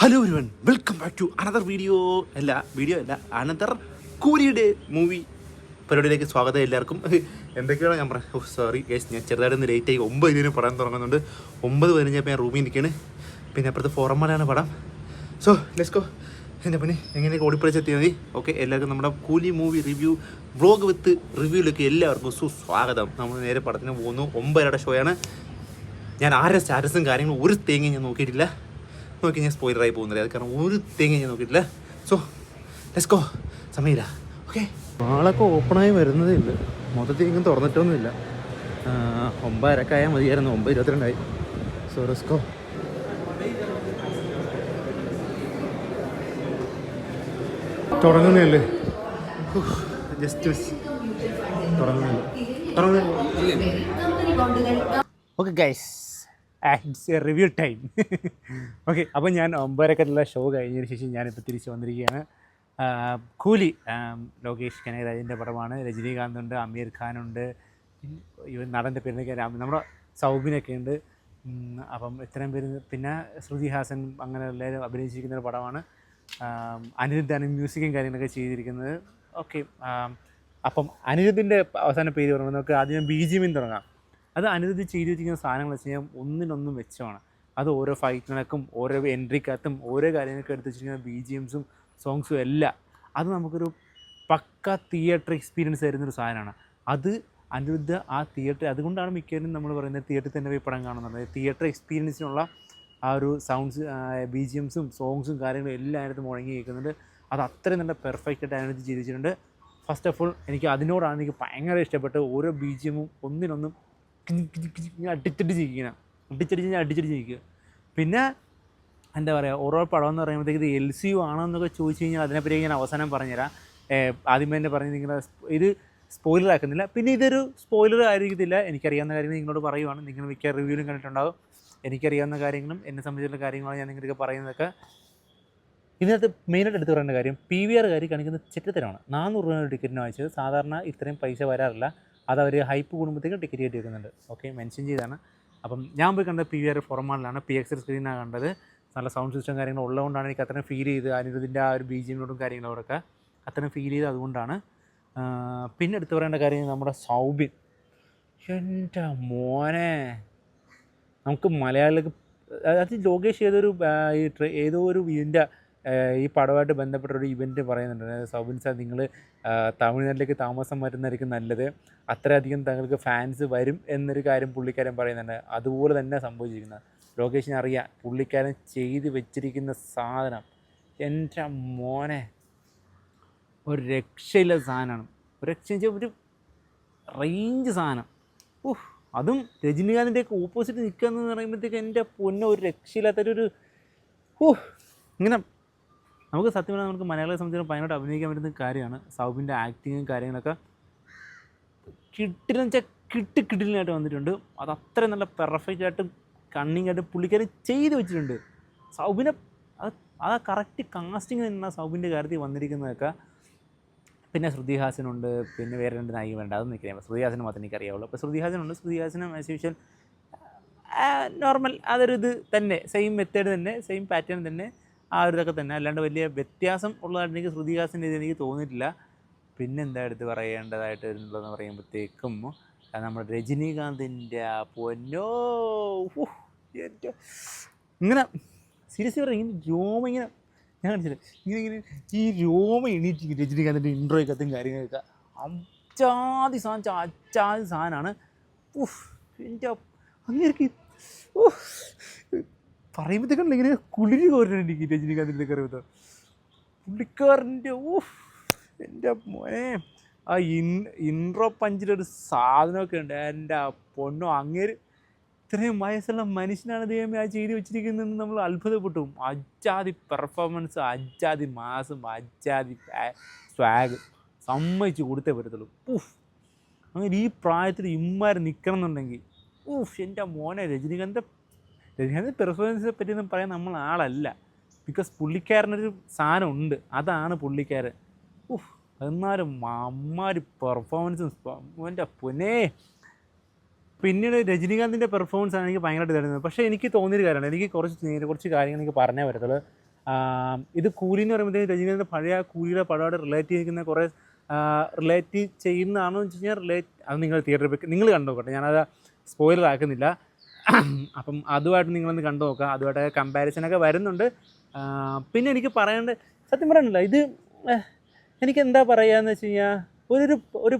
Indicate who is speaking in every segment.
Speaker 1: Hello ഒരുവൻ welcome back to another video അല്ല video അല്ല അനദർ കൂരിയുടെ മൂവി പരിപാടിയിലേക്ക് സ്വാഗതം എല്ലാവർക്കും. എന്തൊക്കെയാണ് ഞാൻ പറയാം സോറി ഗേസ് ഞാൻ ചെറുതായിട്ടൊന്ന് ലേറ്റ് ആയി. ഒമ്പത് ഇതിന് പടം തുടങ്ങുന്നുണ്ട്. ഒമ്പത് പതിനഞ്ചപ്പോൾ ഞാൻ റൂമിൽ നിൽക്കുകയാണ് പിന്നെ അപ്പുറത്ത് ഫോറമ്മലാണ് പടം. സോ ലെസ്കോ എന്റെ പിന്നെ എങ്ങനെയൊക്കെ ഓടിപ്പിടിച്ച് എത്തിയാൽ മതി. ഓക്കെ എല്ലാവർക്കും നമ്മുടെ Coolie movie review vlog with റിവ്യൂയിലേക്ക് എല്ലാവർക്കും സുസ്വാഗതം നമ്മൾ നേരെ പടത്തിന് പോകുന്നു. ഒമ്പതരയുടെ ഷോയാണ് ഞാൻ ആരുടെ സ്റ്റാറ്റസും കാര്യങ്ങളും ഒരു തേങ്ങയും ഞാൻ നോക്കിയിട്ടില്ല. നോക്കി ഞാൻ സ്പോയിലറായി പോകുന്നില്ല അത് കാരണം ഒരു തേങ്ങ ഞാൻ നോക്കിയിട്ടില്ല സോ ലെസ് കോ സമയമില്ല ഓക്കെ ആളൊക്കെ ഓപ്പണായി വരുന്നതേ ഇല്ല മൊത്തത്തിൽ ഇങ്ങനെ തുറന്നിട്ടൊന്നുമില്ല ഒമ്പതരക്കായാൽ മതിയായിരുന്നു ഒമ്പത് ഇരുപത്തിരണ്ടായി സോ ലെസ് കോ തുടങ്ങുന്നല്ലേ ജസ്റ്റ് മിസ് തുടങ്ങുന്നില്ല തുടങ്ങുന്നില്ല okay guys it's a review time okay അപ്പോൾ ഞാൻ ഒമ്പതരക്കറ്റുള്ള ഷോ കഴിഞ്ഞതിന് ശേഷം ഞാനിപ്പോൾ തിരിച്ച് വന്നിരിക്കുകയാണ്. കൂലി ലോകേഷ് കനകരാജിന്റെ പടമാണ്. രജനീകാന്ത് ഉണ്ട് അമീർ ഖാനുണ്ട് ഇവൻ നടന്റെ പേരിനൊക്കെ നമ്മുടെ സൗബിനൊക്കെ ഉണ്ട്. അപ്പം ഇത്രയും പേര് പിന്നെ ശ്രുതി ഹാസൻ അങ്ങനെ എല്ലാവരും അഭിനയിച്ചിരിക്കുന്ന ഒരു പടമാണ്. അനിരുദ്ധാണ് മ്യൂസിക്കും കാര്യങ്ങളൊക്കെ ചെയ്തിരിക്കുന്നത്. ഓക്കെ അപ്പം അനിരുദ്ധിന്റെ അവസാന പേര് പറയുമ്പോൾ നമുക്ക് ആദ്യം ബി ജി തുടങ്ങാം. അത് അനിരുദ്ധി ചെയ്തു വെച്ചിരിക്കുന്ന സാധനങ്ങൾ വെച്ച് കഴിഞ്ഞാൽ ഒന്നിനൊന്നും വെച്ചമാണ് അത് ഓരോ ഫൈറ്റിനക്കും ഓരോ എൻട്രിക്കകത്തും ഓരോ കാര്യങ്ങൾക്ക് എടുത്ത് വെച്ചിരിക്കുന്ന ബി ജി എംസും സോങ്സും എല്ലാം. അത് നമുക്കൊരു പക്ക തിയേറ്റർ എക്സ്പീരിയൻസ് തരുന്നൊരു സാധനമാണ്. അത് അനിരുദ്ധ ആ തിയേറ്റർ അതുകൊണ്ടാണ് മിക്കവരും നമ്മൾ പറയുന്നത് തിയേറ്ററിൽ തന്നെ പോയി പടം കാണുന്നത്. തിയേറ്റർ എക്സ്പീരിയൻസിനുള്ള ആ ഒരു സൗണ്ട്സ് ബി ജി എംസും സോങ്സും കാര്യങ്ങളും എല്ലാം അതിനകത്ത് മുഴങ്ങി കേൾക്കുന്നുണ്ട് അത് അത്രയും നല്ല പെർഫെക്റ്റ് ആയിട്ട് അതിനകത്ത് ചെയ്തിട്ടുണ്ട് ഫസ്റ്റ് ഓഫ് ഓൾ എനിക്ക് അതിനോടാണ് എനിക്ക് ഭയങ്കര ഇഷ്ടപ്പെട്ട് ഓരോ ബി ജി എമ്മും ഒന്നിനൊന്നും അടിച്ചിട്ട് ജീവിക്കണം അടിച്ചടിച്ച് അടിച്ചിട്ട് ജീവിക്കുക പിന്നെ എന്താ പറയുക ഓരോ പടം എന്ന് പറയുമ്പോഴത്തേക്ക് ഇത് എൽ സി യു ആണോ എന്നൊക്കെ ചോദിച്ചു കഴിഞ്ഞാൽ അതിനെപ്പറ്റി ഞാൻ അവസാനം പറഞ്ഞുതരാം. ആദ്യമേ തന്നെ പറഞ്ഞ് നിങ്ങളുടെ ഇത് സ്പോയിലർ ആക്കുന്നില്ല. പിന്നെ ഇതൊരു സ്പോയിലർ ആയിരിക്കത്തില്ല. എനിക്കറിയാവുന്ന കാര്യങ്ങൾ നിങ്ങളോട് പറയുവാണ്. നിങ്ങൾ മിക്ക റിവ്യൂലും കണ്ടിട്ടുണ്ടാകും എനിക്കറിയാവുന്ന കാര്യങ്ങളും എന്നെ സംബന്ധിച്ചുള്ള കാര്യങ്ങളാണ് ഞാൻ നിങ്ങൾക്ക് പറയുന്നതൊക്കെ. ഇതിനകത്ത് മെയിനായിട്ട് എടുത്ത് പറയേണ്ട കാര്യം പി വി ആർ കാര്യം കാണിക്കുന്ന ചെറ്റത്തരമാണ്. നാനൂറ് രൂപ ടിക്കറ്റിന് വാങ്ങിച്ചത്. സാധാരണ ഇത്രയും പൈസ വരാറില്ല. അത് അവർ ഹൈപ്പ് കൂടുമ്പോഴത്തേക്കും ടിക്കറ്റ് കയറ്റി വെക്കുന്നുണ്ട് ഓക്കെ മെൻഷൻ ചെയ്താണ് അപ്പം ഞാൻ പോയി കണ്ടത് പി വി ആർ ഫോർമാലിലാണ് പി എക്സ് സ്ക്രീനാണ് കണ്ടത്. നല്ല സൗണ്ട് സിസ്റ്റം കാര്യങ്ങളും ഉള്ളതുകൊണ്ടാണ് എനിക്ക് അത്രയും ഫീൽ ചെയ്ത് അനിരുദ്ധിന്റെ ആ ഒരു ബി ജി എമ്മിനോടും കാര്യങ്ങളോടൊക്കെ അത്രയും ഫീൽ ചെയ്ത് അതുകൊണ്ടാണ്. പിന്നെ എടുത്തു പറയേണ്ട കാര്യം നമ്മുടെ സൗബിൻ. എന്റെ മോനെ. നമുക്ക് മലയാളികൾക്ക് അത് ലോകേഷ് ഏതൊരു ഏതോ ഒരു ഇതിന്റെ ഈ പടമായിട്ട് ബന്ധപ്പെട്ട ഒരു ഇവന്റ് പറയുന്നുണ്ട്. സൗബിൻ സാർ നിങ്ങൾ തമിഴ്നാട്ടിലേക്ക് താമസം വരുന്നതായിരിക്കും നല്ലത്. അത്രയധികം തങ്ങൾക്ക് ഫാൻസ് വരും എന്നൊരു കാര്യം പുള്ളിക്കാരൻ പറയുന്നുണ്ട്. അതുപോലെ തന്നെ സംഭവിച്ചിരിക്കുന്നത്. ലൊക്കേഷൻ അറിയാം പുള്ളിക്കാരൻ ചെയ്ത് വെച്ചിരിക്കുന്ന സാധനം. എന്റെ മോനെ ഒരു രക്ഷയില്ല സാധനമാണ്. ഒരു രക്ഷ ഒരു റേഞ്ച് സാധനം. ഉഫ് അതും രജനീകാന്തിന്റെ ഒക്കെ ഓപ്പോസിറ്റ് നിൽക്കുക എന്ന് പറയുമ്പോഴത്തേക്ക് എന്റെ പൊന്നെ ഒരു രക്ഷയില്ലാത്തൊരു ഊഹ് ഇങ്ങനെ നമുക്ക് സത്യം പറഞ്ഞാൽ നമുക്ക് മലയാളിയെ സംബന്ധിച്ച് ഭയങ്കരമായിട്ട് അഭിനയിക്കാൻ പറ്റുന്ന കാര്യമാണ്. സൗബിന്റെ ആക്ടിങ്ങും കാര്യങ്ങളൊക്കെ കിട്ടിലെന്ന് വെച്ചാൽ കിട്ടി കിട്ടിലായിട്ട് വന്നിട്ടുണ്ട്. അത് അത്രയും നല്ല പെർഫെക്റ്റ് ആയിട്ട് കണ്ണിങ് ആയിട്ട് പുള്ളിക്കാരൻ ചെയ്ത് വെച്ചിട്ടുണ്ട്. സൗബിനെ അത് ആ കറക്റ്റ് കാസ്റ്റിംഗ് തന്നെയാണ് സൗബിന്റെ കാര്യത്തിൽ വന്നിരിക്കുന്നതൊക്കെ. പിന്നെ ശ്രുതിഹാസനുണ്ട് പിന്നെ വേറെ രണ്ട് നായിക വേണ്ട അതൊന്നും എനിക്കറിയാം ശ്രുതിഹാസന് മാത്രമേ എനിക്ക് അറിയാവുള്ളൂ. അപ്പോൾ ശ്രുതിഹാസനുണ്ട്. ശ്രുതിഹാസനും ആസ് യൂഷ്വൽ നോർമൽ അതൊരു ഇത് തന്നെ. സെയിം മെത്തേഡ് തന്നെ സെയിം പാറ്റേൺ തന്നെ. ആ ഒരു ഇതൊക്കെ തന്നെ. അല്ലാണ്ട് വലിയ വ്യത്യാസം ഉള്ളതായിട്ട് എനിക്ക് ശ്രുതിഹാസിന്റെ ഇത് എനിക്ക് തോന്നിയിട്ടില്ല. പിന്നെ എന്താ എടുത്ത് പറയേണ്ടതായിട്ട് വരുന്നുള്ളതെന്ന് പറയുമ്പോഴത്തേക്കും നമ്മുടെ രജനീകാന്തിന്റെ ആ പൊന്നോ ഇങ്ങനെ സീരിയസ്ലി പറയാം ഇങ്ങനെ രോമ ഇങ്ങനെ ഞാൻ കാണിച്ചില്ല ഇങ്ങനെ ഇങ്ങനെ ഈ രോമ എണീറ്റ് രജനീകാന്തിന്റെ ഇൻട്രോയ്ക്കത്തും കാര്യങ്ങളൊക്കെ അച്ചാതി സാധനം അച്ചാതി സാധനമാണ്. ഉഫ് എന്റെ അങ്ങനെയൊക്കെ പറയുമ്പോഴത്തേക്കുള്ള ഇങ്ങനെ കുളിരി കോരുന്നുണ്ട് എനിക്ക് രജനീകാന്തിന്റെ കയറിയത്. പുള്ളിക്കാരന്റെ ഊഫ് എന്റെ മോനെ. ആ ഇൻ ഇൻട്രോ പഞ്ചിലൊരു സാധനമൊക്കെ ഉണ്ട്. എന്റെ പൊണ്ണോ അങ്ങേര് ഇത്രയും വയസ്സുള്ള മനുഷ്യനാണ് ദൈവമേ ആ ചെയ്ത് വെച്ചിരിക്കുന്നതെന്ന് നമ്മൾ അത്ഭുതപ്പെട്ടു. അജാതി പെർഫോമൻസ് അജാതി മാസം അജാതി സ്വാഗ് സമ്മതിച്ച് കൊടുത്തേ പറ്റത്തുള്ളൂ. ഊഫ് അങ്ങനെ ഈ പ്രായത്തിൽ ഇമ്മാർ നിൽക്കണം എന്നുണ്ടെങ്കിൽ ഊഫ് എന്റെ മോനെ രജനീകാന്ത് രജനീകാന്ത് പെർഫോമൻസിനെ പറ്റിയൊന്നും പറയാൻ നമ്മൾ ആളല്ല ബിക്കോസ് പുള്ളിക്കാരനൊരു സാധനം ഉണ്ട് അതാണ് പുള്ളിക്കാരൻ. ഉഫ് എന്നാലും അമ്മാര് പെർഫോമൻസും എന്റെ പൊന്നേ. പിന്നീട് രജനീകാന്തിന്റെ പെർഫോമൻസ് ആണ് എനിക്ക് ഭയങ്കരമായിട്ട് തരുന്നത് പക്ഷേ എനിക്ക് തോന്നിയൊരു കാര്യമാണ് എനിക്ക് കുറച്ച് കുറച്ച് കാര്യങ്ങൾ എനിക്ക് പറഞ്ഞേ പറ്റത്തുള്ളൂ. ഇത് കൂലി എന്ന് പറയുമ്പോഴത്തേക്ക് രജനീകാന്തിന്റെ പഴയ കൂലിയുടെ പടമായിട്ട് റിലേറ്റ് ചെയ്തിരിക്കുന്ന കുറേ റിലേറ്റ് ചെയ്യുന്നതാണോ എന്ന് വെച്ച് കഴിഞ്ഞാൽ റിലേറ്റ് അത് നിങ്ങൾ തിയേറ്ററിൽ നിങ്ങൾ കണ്ടു നോക്കട്ടെ ഞാനത് സ്പോയിലർ ആക്കുന്നില്ല. അപ്പം അതുമായിട്ട് നിങ്ങളൊന്ന് കണ്ടു നോക്കുക. അതുമായിട്ട് കമ്പാരിസനൊക്കെ വരുന്നുണ്ട്. പിന്നെ എനിക്ക് പറയേണ്ട സത്യം പറയണില്ല ഇത് എനിക്ക് എന്താ പറയുകയെന്ന് വെച്ച് കഴിഞ്ഞാൽ ഒരു ഒരു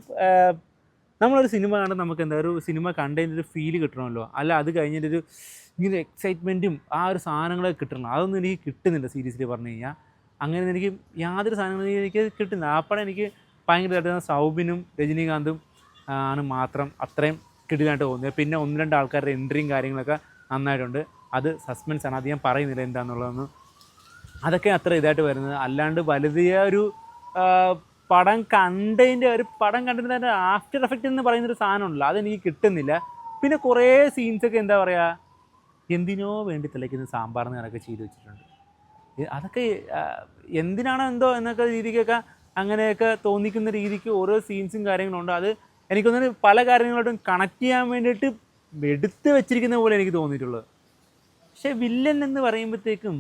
Speaker 1: നമ്മളൊരു സിനിമ കാണുമ്പോൾ നമുക്ക് എന്താ ഒരു സിനിമ കണ്ടതിന്റെ ഒരു ഫീൽ കിട്ടണമല്ലോ. അല്ല അത് കഴിഞ്ഞിട്ട് ഒരു ഇങ്ങനെ എക്സൈറ്റ്മെന്റും ആ ഒരു സാധനങ്ങളൊക്കെ കിട്ടണം അതൊന്നും എനിക്ക് കിട്ടുന്നില്ല സീരീസിൽ പറഞ്ഞു കഴിഞ്ഞാൽ അങ്ങനെ എനിക്ക് യാതൊരു സാധനങ്ങളും എനിക്ക് കിട്ടുന്നില്ല. അപ്പോഴാണ് എനിക്ക് ഭയങ്കരമായിട്ട് സൗബിനും രജനീകാന്തും ആണ് മാത്രം അത്രയും കിടിലായിട്ട് തോന്നിയത്. പിന്നെ ഒന്ന് രണ്ട് ആൾക്കാരുടെ എൻട്രിയും കാര്യങ്ങളൊക്കെ നന്നായിട്ടുണ്ട്. അത് സസ്പെൻസ് ആണ്. അധികം പറയുന്നില്ല എന്താണെന്നുള്ളതെന്ന് അതൊക്കെ അത്ര ഇതായിട്ട് വരുന്നത്. അല്ലാണ്ട് വലുതിയ ഒരു പടം കണ്ടതിന്റെ ഒരു പടം കണ്ടതിന്റെ ആഫ്റ്റർ എഫക്റ്റ് എന്ന് പറയുന്നൊരു സാധനമുണ്ടല്ലോ അതെനിക്ക് കിട്ടുന്നില്ല. പിന്നെ കുറേ സീൻസൊക്കെ എന്താ പറയുക എന്തിനോ വേണ്ടി തിളയ്ക്കുന്ന സാമ്പാറിന് കണക്കെ ചെയ്തു വെച്ചിട്ടുണ്ട്. അതൊക്കെ എന്തിനാണോ എന്തോ എന്നൊക്കെ രീതിക്കൊക്കെ അങ്ങനെയൊക്കെ തോന്നിക്കുന്ന രീതിക്ക് ഓരോ സീൻസും കാര്യങ്ങളുണ്ട് അത് എനിക്കൊന്നും പല കാര്യങ്ങളോട്ടും കണക്ട് ചെയ്യാൻ വേണ്ടിയിട്ട് എടുത്ത് വെച്ചിരിക്കുന്ന പോലെ എനിക്ക് തോന്നിയിട്ടുള്ളത്. പക്ഷേ വില്ലൻ എന്ന് പറയുമ്പോഴത്തേക്കും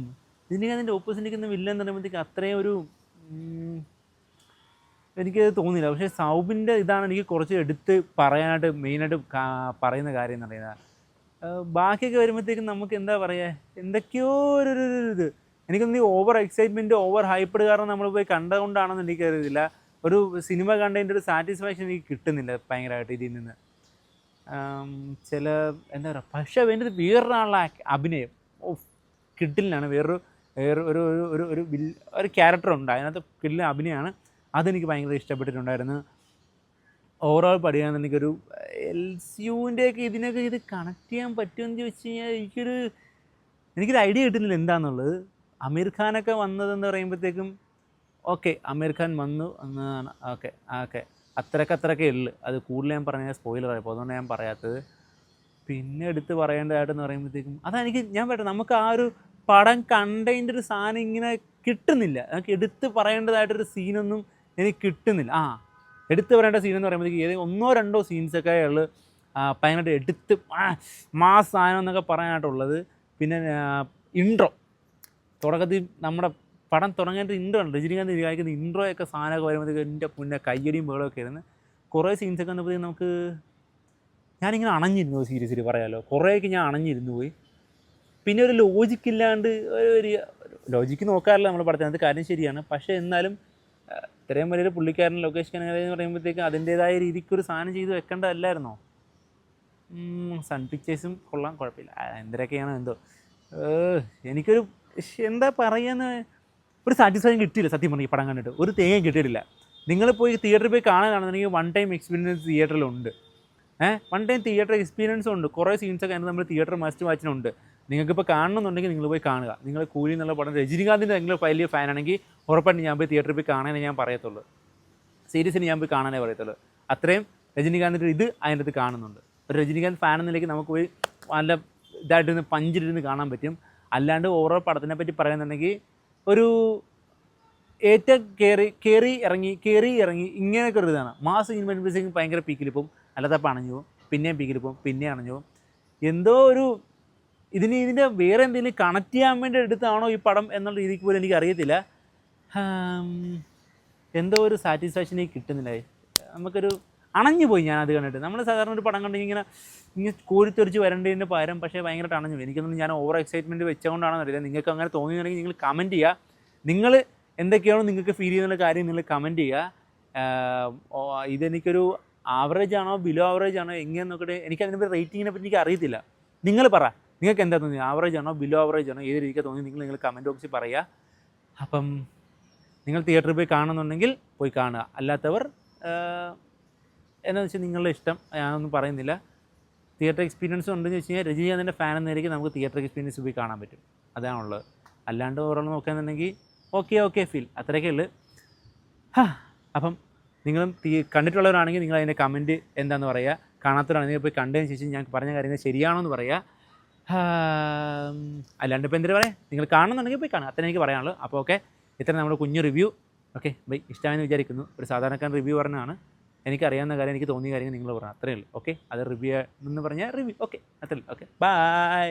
Speaker 1: ഇതിന്റെ ഓപ്പോസിറ്റ് നിൽക്കുന്ന വില്ലൻ എന്ന് പറയുമ്പോഴത്തേക്കും അത്രയും ഒരു എനിക്കത് തോന്നിയില്ല. പക്ഷേ സൗബിന്റെ ഇതാണ് എനിക്ക് കുറച്ച് എടുത്ത് പറയാനായിട്ട് മെയിനായിട്ട് പറയുന്ന കാര്യം എന്ന് പറയുന്നത്. ബാക്കിയൊക്കെ വരുമ്പോഴത്തേക്കും നമുക്ക് എന്താ പറയുക എന്തൊക്കെയോ ഒരു ഇത്. എനിക്കൊന്നും ഓവർ എക്സൈറ്റ്മെന്റ് ഓവർ ഹൈപ്പഡ് കാരണം നമ്മൾ പോയി കണ്ടതുകൊണ്ടാണെന്ന് എനിക്കറിയത്തില്ല ഒരു സിനിമ കണ്ടതിന്റെ ഒരു സാറ്റിസ്ഫാക്ഷൻ എനിക്ക് കിട്ടുന്നില്ല ഭയങ്കരമായിട്ട് ഇതിൽ നിന്ന്. ചില എന്താ പറയുക പക്ഷേ വേണ്ടത് വേറൊരാളുടെ അഭിനയം. ഓ കിഡിലാണ് വേറൊരു വേറെ ഒരു ഒരു ഒരു ഒരു ഒരു ക്യാരക്ടർ ഉണ്ട്. അതിനകത്ത് കിഡിലെ അഭിനയമാണ് അതെനിക്ക് ഭയങ്കര ഇഷ്ടപ്പെട്ടിട്ടുണ്ടായിരുന്നു. ഓവറോൾ പഠിക്കാന്നുണ്ടെങ്കിൽ ഒരു എൽ സി യുവിന്റെയൊക്കെ ഇതിനൊക്കെ ഇത് കണക്ട് ചെയ്യാൻ പറ്റുമെന്ന് ചോദിച്ചു കഴിഞ്ഞാൽ എനിക്കൊരു എനിക്കൊരു ഐഡിയ കിട്ടുന്നില്ല എന്താണെന്നുള്ളത് അമീർ ഖാനൊക്കെ വന്നതെന്ന് പറയുമ്പോഴത്തേക്കും ഓക്കെ അമീർ ഖാൻ വന്നു എന്നതാണ് ഓക്കെ ഓക്കെ. അത്രയ്ക്ക് അത്രയ്ക്കേ ഉള്ളു അത് കൂടുതൽ ഞാൻ പറഞ്ഞാൽ സ്പോയിലറായി അപ്പോൾ അതുകൊണ്ട് ഞാൻ പറയാത്തത്. പിന്നെ എടുത്ത് പറയേണ്ടതായിട്ടെന്ന് പറയുമ്പോഴത്തേക്കും അതെനിക്ക് ഞാൻ പറയട്ടെ നമുക്ക് ആ ഒരു പടം കണ്ടതിന്റെ ഒരു സാധനം ഇങ്ങനെ കിട്ടുന്നില്ല. നമുക്ക് എടുത്ത് പറയേണ്ടതായിട്ടൊരു സീനൊന്നും എനിക്ക് കിട്ടുന്നില്ല. ആ എടുത്ത് പറയേണ്ട സീൻ എന്ന് പറയുമ്പോഴത്തേക്ക് ഒന്നോ രണ്ടോ സീൻസൊക്കെ ഉള്ളു. ഭയങ്കരമായിട്ട് എടുത്ത് മാസ് സാധനം എന്നൊക്കെ പറയാനായിട്ടുള്ളത്. പിന്നെ ഇൻട്രോ തുടക്കത്തിൽ നമ്മുടെ പടം തുടങ്ങേണ്ട ഇൻട്രോ ഉണ്ട് രജനീകാന്ത് കാണിക്കുന്ന ഇൻട്രോ ഒക്കെ സാധനമൊക്കെ വരുമ്പോഴത്തേക്ക് എന്റെ മുന്നേ കയ്യടിയും ബേളൊക്കെ ആയിരുന്നു. കുറേ സീൻസൊക്കെ വന്നപ്പോഴത്തേക്ക് നമുക്ക് ഞാനിങ്ങനെ അണഞ്ഞിരുന്നു സീരിയസിൽ പറയാമല്ലോ കുറേയൊക്കെ ഞാൻ അണഞ്ഞിരുന്നു പോയി. പിന്നെ ഒരു ലോജിക്ക് ഇല്ലാണ്ട് ഒരു- ലോജിക്ക് നോക്കാറില്ല നമ്മൾ പഠിത്തത് കാര്യം ശരിയാണ്. പക്ഷേ എന്നാലും ഇത്രയും വലിയൊരു പുള്ളിക്കാരൻ ലൊക്കേഷൻ എന്ന് പറയുമ്പോഴത്തേക്ക് അതിന്റേതായ രീതിക്ക് ഒരു സാധനം ചെയ്ത് വെക്കേണ്ടതല്ലായിരുന്നോ? സൺ പിക്ചേഴ്സും കൊള്ളാം കുഴപ്പമില്ല. ആ, എന്തോ. എനിക്കൊരു എന്താ പറയുന്ന? ഒരു സാറ്റിസ്ഫാക്ഷൻ കിട്ടിയില്ല സത്യം പറഞ്ഞാൽ ഈ പടം കണ്ടിട്ട്. ഒരു തേങ്ങയും കിട്ടിയിട്ടില്ല. നിങ്ങൾ പോയി തിയേറ്ററിൽ പോയി കാണാനാണെന്നുണ്ടെങ്കിൽ വൺ ടൈം എക്സ്പീരിയൻസ് തിയേറ്ററിലുണ്ട് ഏഹ് വൺ ടൈം തിയേറ്റർ എക്സ്പീരിയൻസ് ഉണ്ട്. കുറേ സീൻസൊക്കെ അതിന് നമ്മൾ തിയേറ്റർ മസ്റ്റ് വാച്ചിനുണ്ട് നിങ്ങൾക്കിപ്പോൾ കാണണമെന്നുണ്ടെങ്കിൽ നിങ്ങൾ പോയി കാണുക. നിങ്ങൾ കൂലി എന്നുള്ള പടം രജനീകാന്തിന്റെ നിങ്ങൾ വലിയ ഫാനാണെങ്കിൽ ഉറപ്പായിട്ട് ഞാൻ പോയി തിയേറ്ററിൽ പോയി കാണാനേ ഞാൻ പറയത്തുള്ളൂ. സീരീസിന് ഞാൻ പോയി കാണാനേ പറയത്തുള്ളൂ. അത്രയും രജനീകാന്തിന്റെ ഇത് അതിന്റെ അടുത്ത് കാണുന്നുണ്ട്. ഒരു രജനീകാന്ത് ഫാൻ എന്ന നിലയ്ക്ക് നമുക്ക് പോയി നല്ല ഇതായിട്ടിരുന്ന് പഞ്ചിലിരുന്ന് കാണാൻ പറ്റും. അല്ലാണ്ട് ഓരോ പടത്തിനെ പറ്റി പറയുന്നുണ്ടെങ്കിൽ ഒരു ഏറ്റവും കയറി കയറി ഇറങ്ങി കയറി ഇറങ്ങി ഇങ്ങനെയൊക്കെ ഒരു ഇതാണ്. മാസ് ഇൻവെൻസിങ് ഭയങ്കര പീക്കിൽ പോകും പണഞ്ഞു അണഞ്ഞു പോകും പിന്നെയും പീക്കിൽ പോകും പിന്നെ അണഞ്ഞു പോകും. എന്തോ ഒരു ഇതിന് ഇതിന്റെ വേറെ എന്തെങ്കിലും കണക്ട് ചെയ്യാൻ വേണ്ടി എടുത്താണോ ഈ പടം എന്നുള്ള രീതിക്ക് പോലും എനിക്ക് അറിയത്തില്ല. എന്തോ ഒരു സാറ്റിസ്ഫാക്ഷൻ എനിക്ക് കിട്ടുന്നില്ല. നമുക്കൊരു അണഞ്ഞു പോയി ഞാൻ അത് കണ്ടിട്ട്. നമ്മൾ സാധാരണ ഒരു പടം കണ്ടെങ്കിൽ ഇങ്ങനെ ഇങ്ങനെ കോരിത്തെറിച്ച് വരേണ്ടതിന്റെ പകരം പക്ഷേ ഭയങ്കരമായിട്ട് അണഞ്ഞു പോയി. എനിക്കൊന്നും ഞാൻ ഓവർ എക്സൈറ്റ്മെന്റ് വെച്ചുകൊണ്ടാണെന്ന് അറിയില്ല. നിങ്ങൾക്ക് അങ്ങനെ തോന്നിയെന്നുണ്ടെങ്കിൽ നിങ്ങൾ കമന്റ് ചെയ്യുക. നിങ്ങൾ എന്തൊക്കെയാണോ നിങ്ങൾക്ക് ഫീൽ ചെയ്യുന്ന കാര്യം നിങ്ങൾ കമന്റ് ചെയ്യുക. ഇതെനിക്കൊരു ആവറേജ് ആണോ ബിലോ ആവറേജ് ആണോ എങ്ങനെയെന്ന് നോക്കിയിട്ട് എനിക്ക് അതിനെ റേറ്റിങ്ങിനെ പറ്റി എനിക്ക് അറിയത്തില്ല. നിങ്ങൾ പറ. നിങ്ങൾക്ക് എന്താ തോന്നി ആവറേജ് ആണോ ബിലോ ആവറേജ് ആണോ ഏത് രീതിക്കാണ് തോന്നി നിങ്ങൾ നിങ്ങൾ കമന്റ് ബോക്സിൽ പറയുക. അപ്പം നിങ്ങൾ തിയേറ്ററിൽ പോയി കാണുന്നുണ്ടെങ്കിൽ പോയി കാണുക. അല്ലാത്തവർ എന്താണെന്ന് വെച്ചാൽ നിങ്ങളുടെ ഇഷ്ടം. ഞാനൊന്നും പറയുന്നില്ല. തിയേറ്റർ എക്സ്പീരിയൻസ് ഉണ്ടെന്ന് വെച്ച് കഴിഞ്ഞാൽ രജനീകാന്തിന്റെ ഫാൻ എന്ന നിലയ്ക്ക് നമുക്ക് തിയേറ്റർ എക്സ്പീരിയൻസ് പോയി കാണാൻ പറ്റും. അതാണുള്ളത്. അല്ലാണ്ട് ഓരോന്ന് നോക്കുകയാണെന്നുണ്ടെങ്കിൽ ഓക്കെ ഓക്കെ ഫീൽ അത്രയൊക്കെ ഉള്ളു. അപ്പം നിങ്ങളും തീ കണ്ടിട്ടുള്ളവരാണെങ്കിൽ നിങ്ങൾ അതിന്റെ കമന്റ് എന്താണെന്ന് പറയുക കാണാത്തവരാണെങ്കിൽ പോയി കണ്ടതിന് ശേഷം ഞാൻ പറഞ്ഞ കാര്യങ്ങൾ ശരിയാണോ എന്ന് പറയുക അല്ലാണ്ട് ഇപ്പോൾ എന്തിനു പറയാം? നിങ്ങൾ കാണുന്നുണ്ടെങ്കിൽ പോയി കാണുക. അത്ര എനിക്ക് പറയാനുള്ളൂ. അപ്പോൾ ഓക്കെ ഇത്ര നമ്മുടെ കുഞ്ഞു റിവ്യൂ ഓക്കെ ബൈ. ഇഷ്ടമായെന്ന് വിചാരിക്കുന്നു. ഒരു സാധാരണക്കാരൻ റിവ്യൂ പറഞ്ഞാണ് എനിക്കറിയാവുന്ന കാര്യം എനിക്ക് തോന്നിയ കാര്യങ്ങൾ നിങ്ങൾ പറഞ്ഞു. അത്രയേ ഉള്ളൂ. ഓക്കെ അത് റിവ്യൂ എന്ന് പറഞ്ഞാൽ റിവ്യൂ ഓക്കെ അത്രയേ ഉള്ളൂ. Okay bye